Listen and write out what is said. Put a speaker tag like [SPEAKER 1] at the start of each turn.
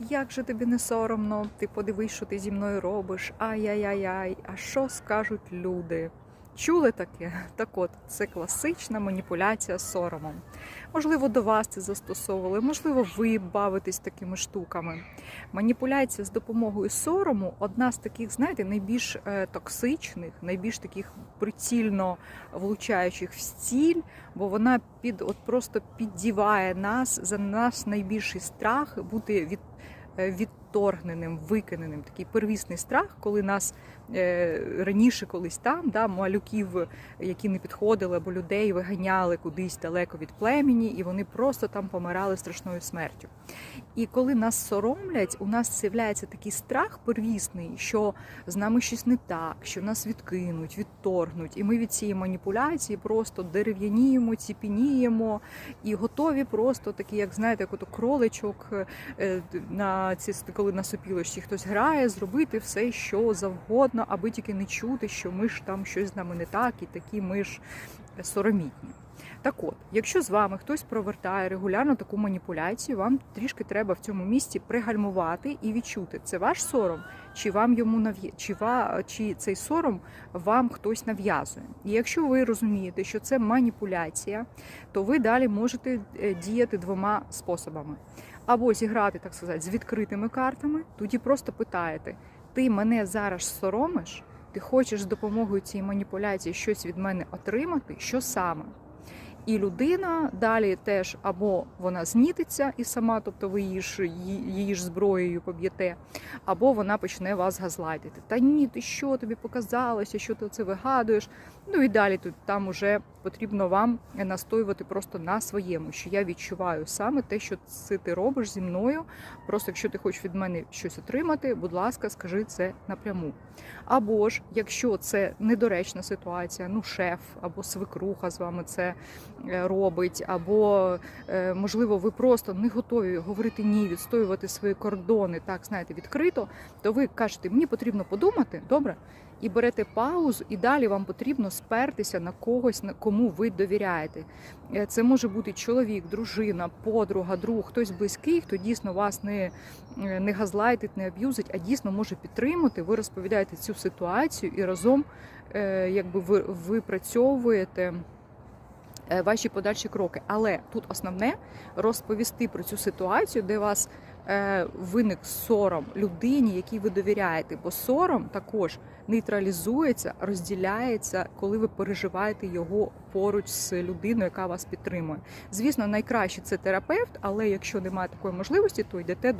[SPEAKER 1] Як же тобі не соромно? Ти подивись, що ти зі мною робиш. Ай-яй-яй-яй, а що скажуть люди? Чули таке? Так от, це класична маніпуляція соромом. Можливо, до вас це застосовували, можливо, ви бавитесь такими штуками. Маніпуляція з допомогою сорому одна з таких, знаєте, найбільш е, токсичних, найбільш таких прицільно влучаючих в стіль, бо вона під от просто піддіває нас за наш найбільший страх бути від. е, Відторгненим, викиненим, такий первісний страх, коли нас е, раніше колись там, да, малюків, які не підходили, або людей виганяли кудись далеко від племені, і вони просто там помирали страшною смертю. І коли нас соромлять, у нас з'являється такий страх первісний, що з нами щось не так, що нас відкинуть, відторгнуть, і ми від цієї маніпуляції просто дерев'яніємо, ціпініємо і готові просто такі, як знаєте, як ото кроличок е, на ці коли на сопілочці хтось грає, зробити все, що завгодно, аби тільки не чути, що ми ж там щось з нами не так, і такі ми ж соромітні. Так от, якщо з вами хтось провертає регулярно таку маніпуляцію, вам трішки треба в цьому місці пригальмувати і відчути, це ваш сором, чи вам йому нав'я... чи, ва... чи цей сором вам хтось нав'язує. І якщо ви розумієте, що це маніпуляція, то ви далі можете е, діяти двома способами. Або зіграти, так сказати, з відкритими картами, тоді просто питаєте: ти мене зараз соромиш, ти хочеш з допомогою цієї маніпуляції щось від мене отримати, що саме? І людина далі теж або вона знітиться і сама, тобто ви її її ж зброєю поб'єте, або вона почне вас газлайтити. Та ні, ти що тобі показалося, що ти це вигадуєш? Ну і далі тут там уже потрібно вам настоювати просто на своєму, що я відчуваю саме те, що ти робиш зі мною. Просто якщо ти хочеш від мене щось отримати, будь ласка, скажи це напряму. Або ж, якщо це недоречна ситуація, ну шеф або свекруха з вами це е, робить, або е, можливо, ви просто не готові говорити ні, відстоювати свої кордони, так знаєте, відкрито, то ви кажете, мені потрібно подумати, добре. І берете паузу, і далі вам потрібно спертися на когось, кому ви довіряєте. Е, Це може бути чоловік, дружина, подруга, друг, хтось близький, хто дійсно вас не, не газлайтить, не аб'юзить, а дійсно може підтримати. Ви розповідаєте цю ситуацію і разом е, якби ви випрацьовуєте. е, Ваші подальші кроки, але тут основне розповісти про цю ситуацію, де вас е, виник сором людині, якій ви довіряєте, бо сором також нейтралізується, розділяється, коли ви переживаєте його поруч з людиною, яка вас підтримує. Звісно, найкраще це терапевт, але якщо немає такої можливості, то йдете до